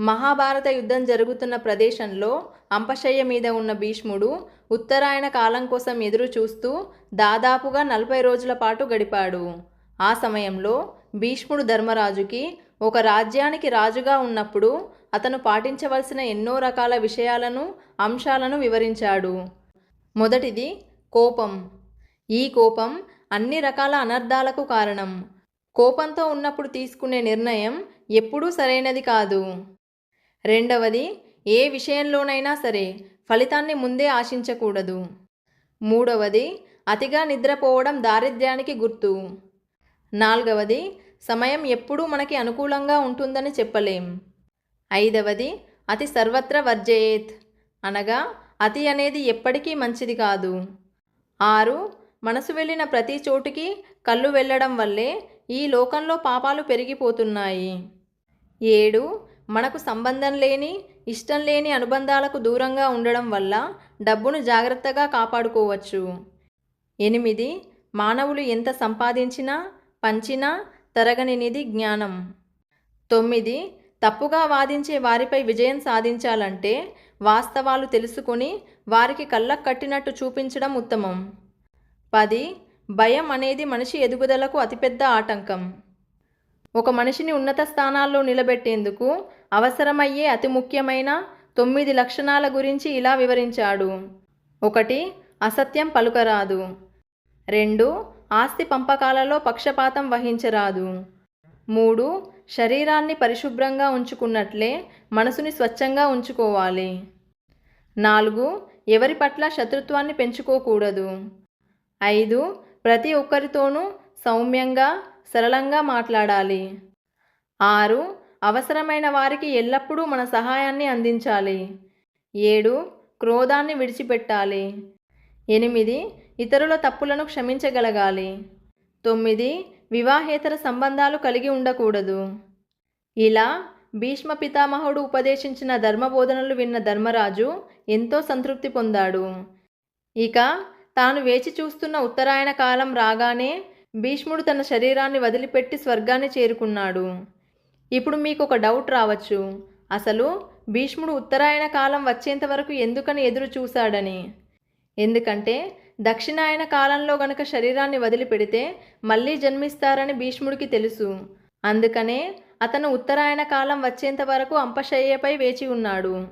మహాభారత యుద్ధం జరుగుతున్న ప్రదేశంలో అంపశయ్య మీద ఉన్న భీష్ముడు ఉత్తరాయణ కాలం కోసం ఎదురు చూస్తూ దాదాపుగా నలభై రోజుల పాటు గడిపాడు. ఆ సమయంలో భీష్ముడు ధర్మరాజుకి ఒక రాజ్యానికి రాజుగా ఉన్నప్పుడు అతను పాటించవలసిన ఎన్నో రకాల విషయాలను అంశాలను వివరించాడు. మొదటిది కోపం. ఈ కోపం అన్ని రకాల అనర్థాలకు కారణం. కోపంతో ఉన్నప్పుడు తీసుకునే నిర్ణయం ఎప్పుడూ సరైనది కాదు. రెండవది ఏ విషయంలోనైనా సరే ఫలితాన్ని ముందే ఆశించకూడదు. మూడవది అతిగా నిద్రపోవడం దారిద్ర్యానికి గుర్తు. నాలుగవది సమయం ఎప్పుడూ మనకి అనుకూలంగా ఉంటుందని చెప్పలేం. ఐదవది అతి సర్వత్ర వర్జయేత్. అనగా అతి అనేది ఎప్పటికీ మంచిది కాదు. ఆరు మనసు వెళ్ళిన ప్రతి చోటుకి కళ్ళు వెళ్ళడం వల్లే ఈ లోకంలో పాపాలు పెరిగిపోతున్నాయి. ఏడు మనకు సంబంధం లేని ఇష్టం లేని అనుబంధాలకు దూరంగా ఉండడం వల్ల డబ్బును జాగ్రత్తగా కాపాడుకోవచ్చు. ఎనిమిది మానవులు ఎంత సంపాదించినా పంచినా తరగనినిది జ్ఞానం. తొమ్మిది తప్పుగా వాదించే వారిపై విజయం సాధించాలంటే వాస్తవాలు తెలుసుకుని వారికి కళ్ళకు కట్టినట్టు చూపించడం ఉత్తమం. పది భయం అనేది మనిషి ఎదుగుదలకు అతిపెద్ద ఆటంకం. ఒక మనిషిని ఉన్నత స్థానాల్లో నిలబెట్టేందుకు అవసరమయ్యే అతి ముఖ్యమైన తొమ్మిది లక్షణాల గురించి ఇలా వివరించాడు. ఒకటి అసత్యం పలుకరాదు. రెండు ఆస్తి పంపకాలలో పక్షపాతం వహించరాదు. మూడు శరీరాన్ని పరిశుభ్రంగా ఉంచుకున్నట్లే మనసుని స్వచ్ఛంగా ఉంచుకోవాలి. నాలుగు ఎవరి పట్ల శత్రుత్వాన్ని పెంచుకోకూడదు. ఐదు ప్రతి ఒక్కరితోనూ సౌమ్యంగా సరళంగా మాట్లాడాలి. ఆరు అవసరమైన వారికి ఎల్లప్పుడూ మన సహాయాన్ని అందించాలి. ఏడు క్రోధాన్ని విడిచిపెట్టాలి. ఎనిమిది ఇతరుల తప్పులను క్షమించగలగాలి. తొమ్మిది వివాహేతర సంబంధాలు కలిగి ఉండకూడదు. ఇలా భీష్మ పితామహుడు ఉపదేశించిన ధర్మబోధనలు విన్న ధర్మరాజు ఎంతో సంతృప్తి పొందాడు. ఇక తాను వేచి చూస్తున్న ఉత్తరాయణ కాలం రాగానే భీష్ముడు తన శరీరాన్ని వదిలిపెట్టి స్వర్గాన్ని చేరుకున్నాడు. ఇప్పుడు మీకు ఒక డౌట్ రావచ్చు. అసలు భీష్ముడు ఉత్తరాయణ కాలం వచ్చేంత వరకు ఎందుకని ఎదురు చూశాడని? ఎందుకంటే దక్షిణాయన కాలంలో గనక శరీరాన్ని వదిలిపెడితే మళ్ళీ జన్మిస్తారని భీష్ముడికి తెలుసు. అందుకనే అతను ఉత్తరాయణ కాలం వచ్చేంత వరకు అంపశయ్యపై వేచి ఉన్నాడు.